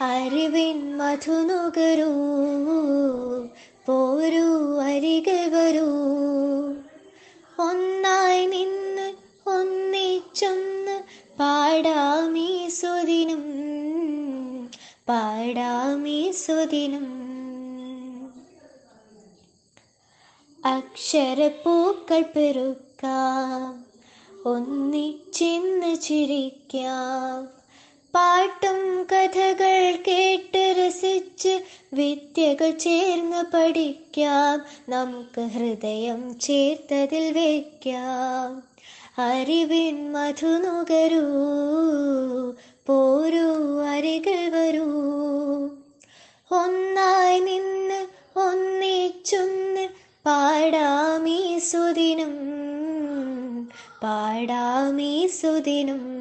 അറിവിൻ മധുനുകരൂ പോരൂ അരികൾ വരൂ. ഒന്നായി നിന്ന് ഒന്നിച്ചൊന്ന് പാടാമീ സുദിനം പാടാമീ സുദിനം അക്ഷരപ്പൂക്കൾ പെറുക്കാം ഒന്നിച്ചിന്ന് ചിരിക്കാം പാട്ടും കഥകൾ കേട്ട് രസിച്ച് വിദ്യകൾ ചേർന്ന് പഠിക്കാം. നമുക്ക് ഹൃദയം ചേർത്തതിൽ വയ്ക്കാം അറിവിൻ മധുനുകരൂ പോരൂ അരികിൽ വരൂ. ഒന്നായി നിന്ന് ഒന്നിച്ചൊന്ന് പാടാമീ സുദിനം പാടാമീ സുദിനം